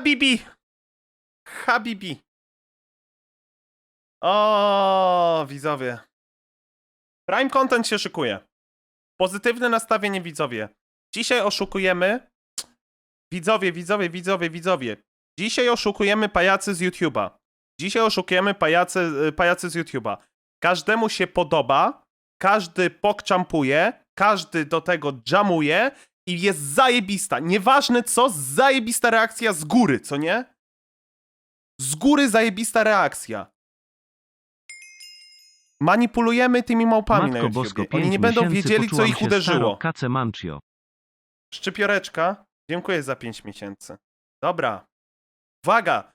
Habibi! Habibi. O, widzowie. Prime Content się szykuje. Pozytywne nastawienie widzowie. Dzisiaj oszukujemy. Widzowie, widzowie, widzowie, widzowie. Dzisiaj oszukujemy pajacy z YouTube'a. Dzisiaj oszukujemy pajacy, y, pajacy z YouTube'a. Każdemu się podoba, każdy pokczampuje, każdy do tego jamuje i jest zajebista. Nieważne co, zajebista reakcja z góry, co nie? Z góry zajebista reakcja. Manipulujemy tymi małpami na Matko YouTubie. Bosko, Oni pięć nie będą miesięcy wiedzieli, co poczułam ich się uderzyło. Staro, kace mancio. Szczypioreczka. Dziękuję za 5 miesięcy. Dobra. Uwaga!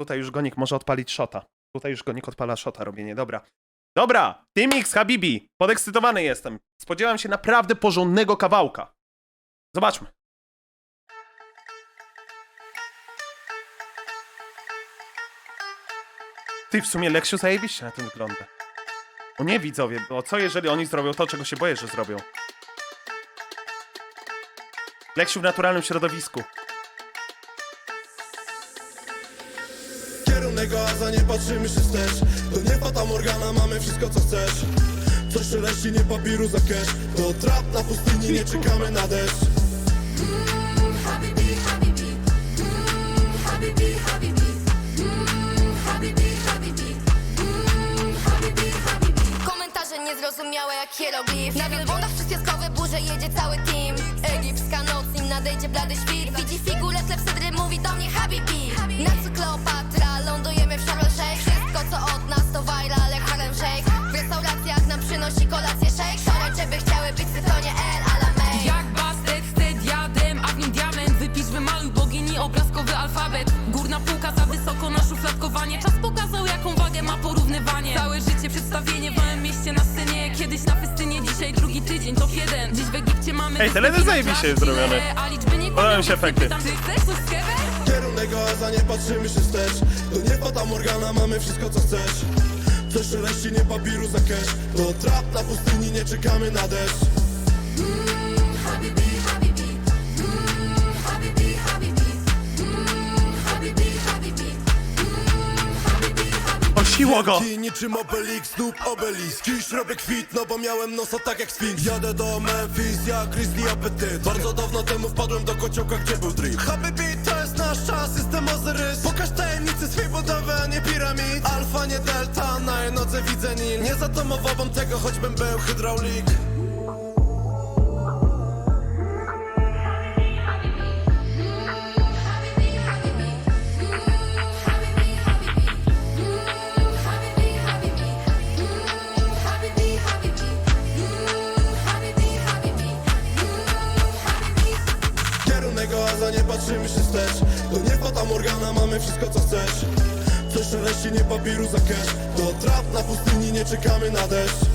Tutaj już Gonik może odpalić shota. Tutaj już Gonik odpala shota robienie. Dobra. Dobra! Team X, Habibi. Podekscytowany jestem. Spodziewam się naprawdę porządnego kawałka. Zobaczmy. Ty, w sumie Leksiu zajebiście na tym wygląda. O nie, widzowie, bo co jeżeli oni zrobią to, czego się boję, że zrobią? Leksiu w naturalnym środowisku. Kierunek oaza, nie patrzymy się wstecz To nie Fata Morgana, mamy wszystko co chcesz Coś szeleści, nie papiru za cash To trap na pustyni, nie czekamy na deszcz niezrozumiałe jak hieroglif. Na wielbłądach przyspiaskowe burze jedzie cały team. Egipska noc, nim nadejdzie blady świt. Widzi figurę, klepsydry, mówi do mnie Habibi. Na co Całe życie przedstawienie w małym mieście na scenie. Kiedyś na festynie, dzisiaj drugi tydzień, top jeden. Dziś w Egipcie mamy Ej, na zajebiście jest chwilę, A liczby nie Podobają mi się efekty. pytam, Czy chcesz coś z? Kierunek oaza, nie patrzymy się wstecz To nie Fata Morgana, mamy wszystko co chcesz. Coś szeleści, nie papiru za cash. To trap na pustyni, nie czekamy na deszcz. Habibi, Habibi, Osiło go! Niczym Obelix, snub obelisk Dziś robię kwit, no bo miałem nosa tak jak Sphinx. Jadę do Memphis, jak Grizzly Appetyt Bardzo dawno temu wpadłem do kociołka, gdzie był drip. Habibi, to jest nasz czas, jestem Ozyrys Pokaż tajemnicy swej budowy, a nie piramid. Alfa, nie delta, na jednodze widzę Nil. Nie zatomowałbym tego, choćbym był hydraulik się wstecz To nie Fata Morgana, mamy wszystko co chcesz Coś szeleści, nie papiru za cash To trap na pustyni, nie czekamy na deszcz.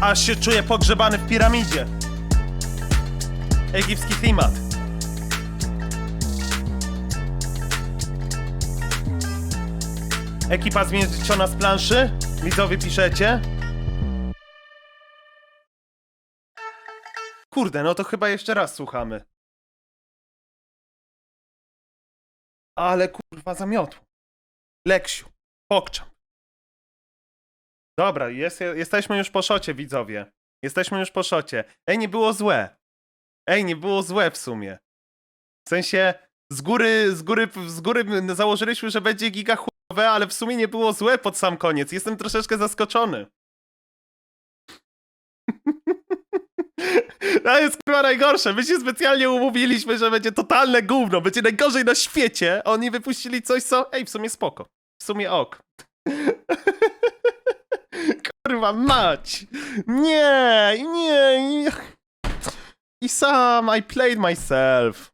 Aż się czuję pogrzebany w piramidzie. Egipski klimat. Ekipa zmierzczona z planszy? Widzowie piszecie? Kurde, no to chyba jeszcze raz słuchamy. Ale kurwa zamiotło. Leksiu, pokczam. Dobra, jest, jesteśmy już po szocie, widzowie. Jesteśmy już po szocie. Ej, nie było złe. Ej, nie było złe w sumie. W sensie, z góry, z góry, z góry założyliśmy, że będzie giga ale w sumie nie było złe pod sam koniec. Jestem troszeczkę zaskoczony. To jest kurwa najgorsze. My się specjalnie umówiliśmy, że będzie totalne gówno. Będzie najgorzej na świecie. a Oni wypuścili coś, co... Ej, w sumie spoko. W sumie ok. Kurwa mać! Nie, nie, nie. I sam, I played myself.